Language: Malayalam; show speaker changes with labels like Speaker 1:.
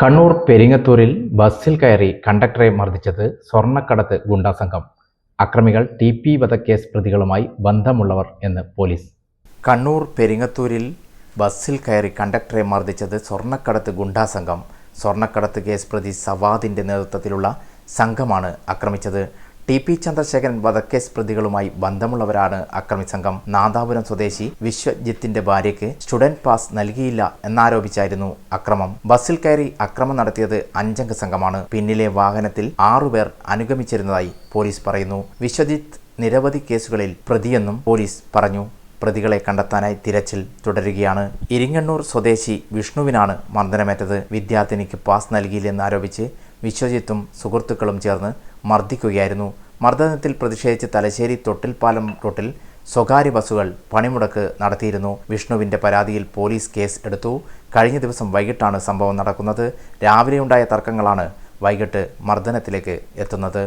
Speaker 1: കണ്ണൂർ പെരിങ്ങത്തൂരിൽ ബസ്സിൽ കയറി കണ്ടക്ടറെ മർദ്ദിച്ചത് സ്വർണക്കടത്ത് ഗുണ്ടാസംഘം അക്രമികൾ ടി പി വധക്കേസ് പ്രതികളുമായി ബന്ധമുള്ളവർ എന്ന് പോലീസ്. കണ്ണൂർ പെരിങ്ങത്തൂരിൽ ബസ്സിൽ കയറി കണ്ടക്ടറെ മർദ്ദിച്ചത് സ്വർണക്കടത്ത് ഗുണ്ടാസംഘം സ്വർണക്കടത്ത് കേസ് പ്രതി സവാദിന്റെ നേതൃത്വത്തിലുള്ള സംഘമാണ് ആക്രമിച്ചത് ടി പി ചന്ദ്രശേഖരൻ വധക്കേസ് പ്രതികളുമായി ബന്ധമുള്ളവരാണ് അക്രമി സംഘം. നാദാപുരം സ്വദേശി വിശ്വജിത്തിന്റെ ഭാര്യയ്ക്ക് സ്റ്റുഡന്റ് പാസ് നൽകിയില്ല എന്നാരോപിച്ചായിരുന്നു അക്രമം. ബസ്സിൽ കയറി അക്രമം നടത്തിയത് അഞ്ചംഗ സംഘമാണ്. പിന്നിലെ വാഹനത്തിൽ ആറുപേർ അനുഗമിച്ചിരുന്നതായി പോലീസ് പറയുന്നു. വിശ്വജിത്ത് നിരവധി കേസുകളിൽ പ്രതിയെന്നും പോലീസ് പറഞ്ഞു. പ്രതികളെ കണ്ടെത്താനായി തിരച്ചിൽ തുടരുകയാണ്. ഇരിങ്ങണ്ണൂർ സ്വദേശി വിഷ്ണുവിനാണ് മർദ്ദനമേറ്റത്. വിദ്യാർത്ഥിനിക്ക് പാസ് നൽകിയില്ലെന്നാരോപിച്ച് വിശ്വജിത്തും സുഹൃത്തുക്കളും ചേർന്ന് മർദ്ദിക്കുകയായിരുന്നു. മർദ്ദനത്തിൽ പ്രതിഷേധിച്ച് തലശ്ശേരി തൊട്ടിൽപ്പാലം റൂട്ടിൽ സ്വകാര്യ ബസ്സുകൾ പണിമുടക്ക് നടത്തിയിരുന്നു. വിഷ്ണുവിന്റെ പരാതിയിൽ പോലീസ് കേസ് എടുത്തു. കഴിഞ്ഞ ദിവസം വൈകിട്ടാണ് സംഭവം നടക്കുന്നത്. രാവിലെയുണ്ടായ തർക്കങ്ങളാണ് വൈകിട്ട് മർദ്ദനത്തിലേക്ക് എത്തുന്നത്.